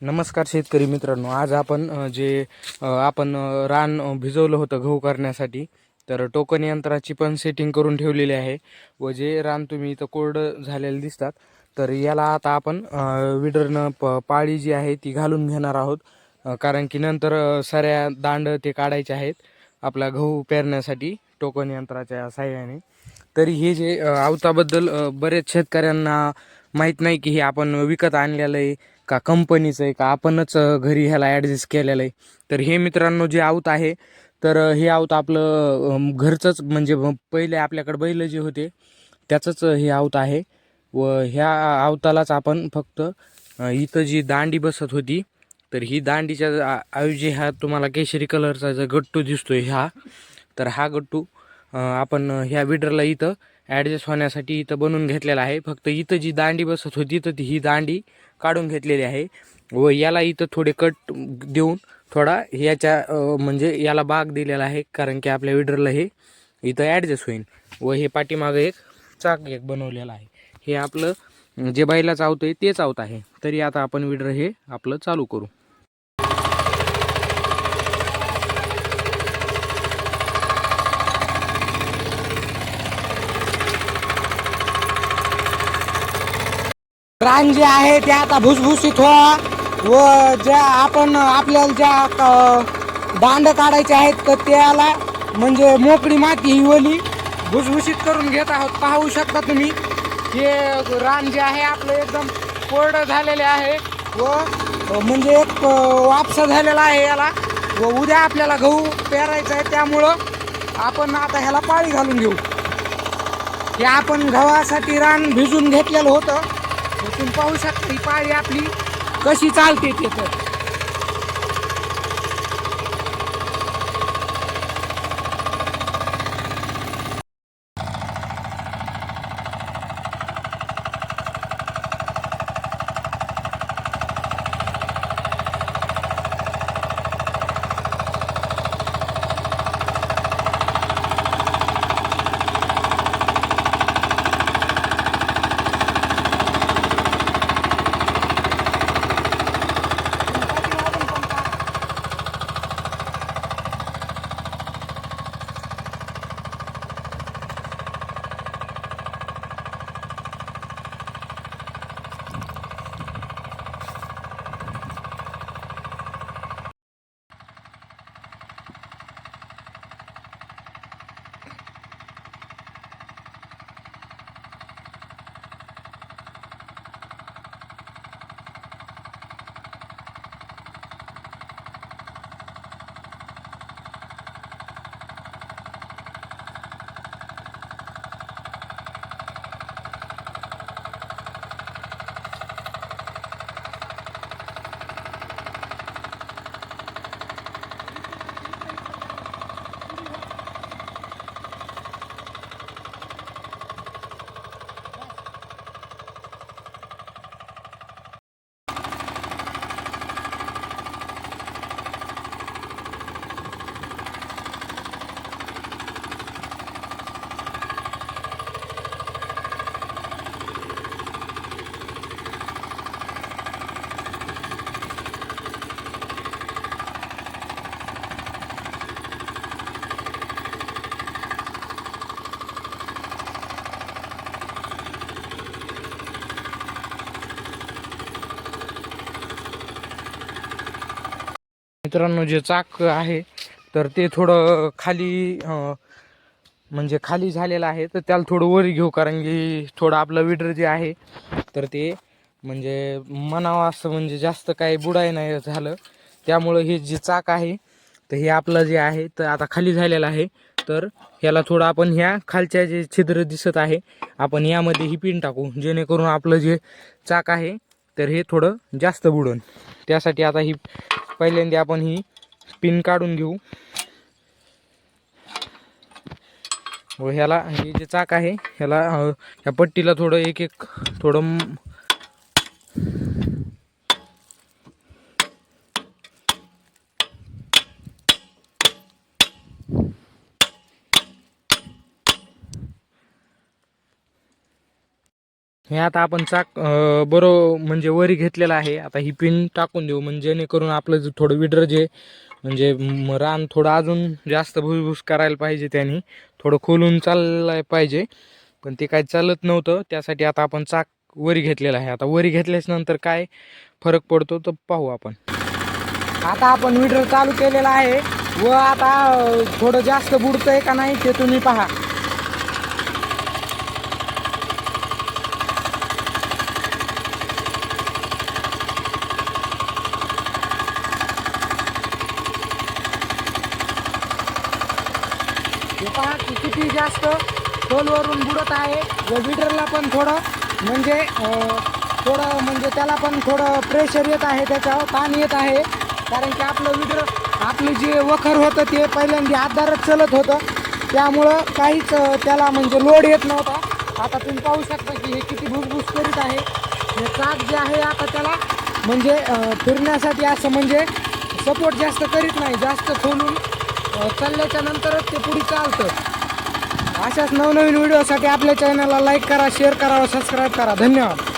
नमस्कार शेतकरी मित्रांनो. आज आपण जे आपण रान भिजवलं होतं गहू करण्यासाठी तर टोकन यंत्राची पण सेटिंग करून ठेवलेली आहे व जे रान तुम्ही इथं कोरडं झालेलं दिसतात तर याला आता आपण विडरनं प पाळी जी आहे ती घालून घेणार आहोत. कारण की नंतर सऱ्या दांड ते काढायचे आहेत आपला गहू पेरण्यासाठी टोकन यंत्राच्या साह्याने. तरी हे जे अवताबद्दल बरेच शेतकऱ्यांना माहीत नाही की हे आपण विकत आणलेलं आहे. का कंपनीचं आहे का आपणच घरी ह्याला ॲडजस्ट केलेलं आहे. तर हे मित्रांनो जे आऊत आहे तर हे आऊत आपलं घरचंच म्हणजे पहिले आपल्याकडे बैल जे होते त्याचंच हे आऊत आहे. व ह्या आवतालाच आपण फक्त इथं जी दांडी बसत होती तर ही दांडीच्या ऐवजी हा तुम्हाला केशरी कलरचा जो गट्टू दिसतोय ह्या तर हा गट्टू आपण ह्या विडरला इथं ॲडजस्ट होण्यासाठी इथं बनवून घेतलेला आहे. फक्त इथं जी दांडी बसत होती तर ती ही दांडी काढून घेतलेली आहे. व याला इथं थोडे कट देऊन थोडा याच्या म्हणजे याला बाग दिलेला आहे कारण की आपल्या विडरला हे इथं ॲडजस्ट होईल व हे पाठीमागं एक चाक एक बनवलेलं आहे. हे आपलं जे बैला चावतं आहे तेच आवत आहे. तरी आता आपण विडर हे आपलं चालू करू. रान जे आहे ते आता भुसभुशीत व्हा. व ज्या आपण आपल्याला ज्या क- दांड काढायचे आहेत तर त्याला म्हणजे मोकळी माती ही ओली भुसभुशीत करून घेत आहोत. पाहू शकता तुम्ही हे रान जे आहे आपलं एकदम कोरडं झालेले आहे. व म्हणजे एक वापसा झालेला आहे याला. व उद्या आपल्याला गहू पेरायचा आहे त्यामुळं आपण आता ह्याला पाळी घालून घेऊ. हे आपण गव्हासाठी रान भिजून घेतलेलं होतं. तर तुम्ही पाहू शकता ही पाळी आपली कशी चालते ते तर. मित्रांनो जे चाक आहे तर ते थोडं खाली म्हणजे खाली झालेलं आहे. तर त्याला थोडं वर घेऊ कारण की थोडं आपलं विडर जे आहे तर ते म्हणजे म्हणावं असं म्हणजे जास्त काही बुडाय नाही झालं. त्यामुळं हे जे चाक आहे तर हे आपलं जे आहे तर आता खाली झालेलं आहे. तर ह्याला थोडं आपण ह्या खालच्या जे छिद्र दिसत आहे आपण यामध्ये ही पिन टाकू. जेणेकरून आपलं जे चाक आहे तर हे थोडं जास्त बुडन. त्यासाठी आता ही पहिल्यांदा आपण ही पिन काढून घेऊ. व ह्याला हे जे चाक आहे ह्याला ह्या पट्टीला थोडं एक एक थोडं हे आता आपण चाक बरो म्हणजे वरी घेतलेला आहे. आता ही पिन टाकून देऊ. म्हणजे जेणेकरून आपलं जे थोडं विडर जे म्हणजे म, रान थोडं अजून जास्त भुसभुस करायला पाहिजे त्यांनी. थोडं खोलून चाललं पाहिजे. पण ते काय चालत नव्हतं. त्यासाठी आता आपण चाक वरी घेतलेला आहे. आता वरी घेतल्याच नंतर काय फरक पडतो तर पाहू आपण. आता आपण विडर चालू केलेला आहे. व आता थोडं जास्त बुडतंय का नाही ते तुम्ही पहा हे पहा की किती जास्त खोलवरून बुडत आहे. व विड्रलला पण थोडं म्हणजे थोडं म्हणजे त्याला पण थोडं प्रेशर येत आहे त्याच्यावर ताण येत आहे. कारण की आपलं विड्र आपलं जे वखर होतं ते पहिल्यांदा आधारच चलत होतं. त्यामुळं काहीच त्याला म्हणजे लोड येत नव्हता. आता तुम्ही पाहू शकता की हे किती भुसभूस करीत आहे. हे चाक जे आहे आता त्याला म्हणजे फिरण्यासाठी असं म्हणजे सपोर्ट जास्त करीत नाही. जास्त खोलून चालल्याच्या नंतरच ते पुढे चालतं. अशाच नवनवीन व्हिडिओसाठी आपल्या चॅनलला लाईक करा शेअर करा व सबस्क्राईब करा. धन्यवाद.